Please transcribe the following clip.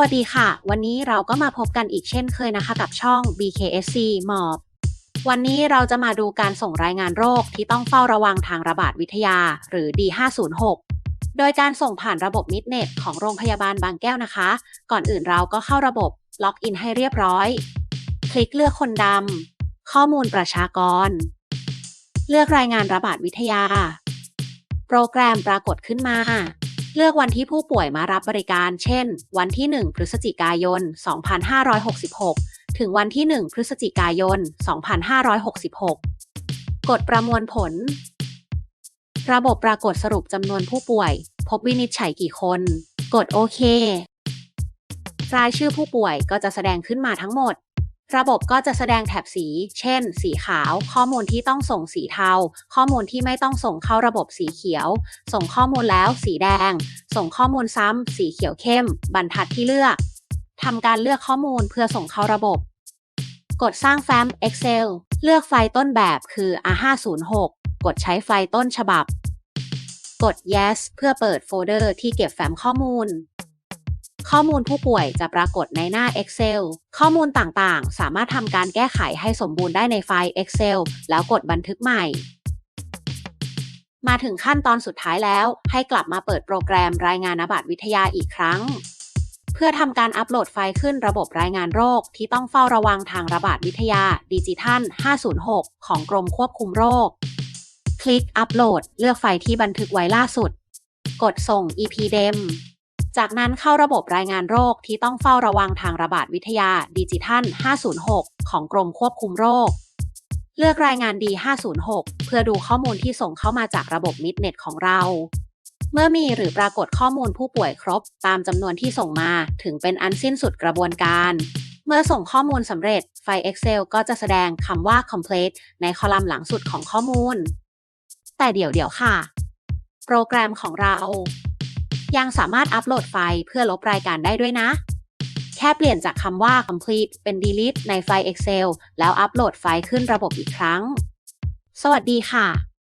วัสดีค่ะ วันนี้เราก็มาพบกันอีกเช่นเคยนะคะ กับช่อง BKSC หมอบวันนี้เราจะมาดูการส่งรายงานโรคที่ต้องเฝ้าระวังทางระบาดวิทยา หรือ D506 โดยการส่งผ่านระบบมิดเน็ตของโรงพยาบาลบางแก้วนะคะ ก่อนอื่นเราก็เข้าระบบล็อกอินให้เรียบร้อย คลิกเลือกคนดำข้อมูลประชากร เลือกรายงานระบาดวิทยา โปรแกรมปรากฏขึ้นมา เลือกวันที่ผู้ป่วยมารับบริการ เช่น วันที่ 1 พฤศจิกายน 2566 ถึงวันที่ 1 พฤศจิกายน 2566 กดประมวลผล ระบบปรากฏสรุปจำนวนผู้ป่วย พบวินิจฉัยกี่คน กดโอเค รายชื่อผู้ป่วยก็จะแสดงขึ้นมาทั้งหมด ระบบก็จะแสดงแถบสี เช่น สีขาว ข้อมูลที่ต้องส่งสีเทา ข้อมูลที่ไม่ต้องส่งเข้าระบบสีเขียว ส่งข้อมูลแล้วสีแดง ส่งข้อมูลซ้ำ สีเขียวเข้ม บรรทัดที่เลือก ทำการเลือกข้อมูลเพื่อส่งเข้าระบบ กดสร้างแฟ้ม Excel เลือกไฟล์ต้นแบบคือ R506 กดใช้ไฟล์ต้นฉบับ กด Yes เพื่อเปิดโฟลเดอร์ที่เก็บแฟ้มข้อมูล ข้อมูลผู้ป่วยจะปรากฏในหน้า Excel ข้อมูลต่างๆ สามารถทำการแก้ไขให้สมบูรณ์ได้ในไฟล์ Excel แล้วกดบันทึกใหม่ มาถึงขั้นตอนสุดท้ายแล้ว ให้กลับมาเปิดโปรแกรมรายงานระบาดวิทยาอีกครั้ง เพื่อทำการอัปโหลดไฟล์ขึ้นระบบรายงานโรค ที่ต้องเฝ้าระวังทางระบาดวิทยาดิจิทัล 506 ของกรมควบคุมโรค คลิกอัปโหลด เลือกไฟล์ที่บันทึกไว้ล่าสุด กดส่ง EPDEM จากนั้นเข้าระบบรายงานโรคที่ต้องเฝ้าระวังทางระบาดวิทยาดิจิทัล 506 ของกรมควบคุมโรค เลือกรายงาน D506 เพื่อดูข้อมูลที่ส่งเข้ามาจากระบบมิดเน็ตของเรา เมื่อมีหรือปรากฏข้อมูลผู้ป่วยครบ ตามจำนวนที่ส่งมาถึงเป็นอันสิ้นสุดกระบวนการ เมื่อส่งข้อมูลสำเร็จไฟล์ Excel ก็จะแสดงคำว่า complete ในคอลัมน์หลังสุดของข้อมูล แต่เดี๋ยวเดี๋ยวค่ะ โปรแกรมของเรา ยังสามารถอัปโหลดไฟล์เพื่อลบรายการได้ด้วยนะ แค่เปลี่ยนจากคำว่า complete เป็น delete ในไฟล์ Excel แล้วอัปโหลดไฟล์ขึ้นระบบอีกครั้ง สวัสดีค่ะ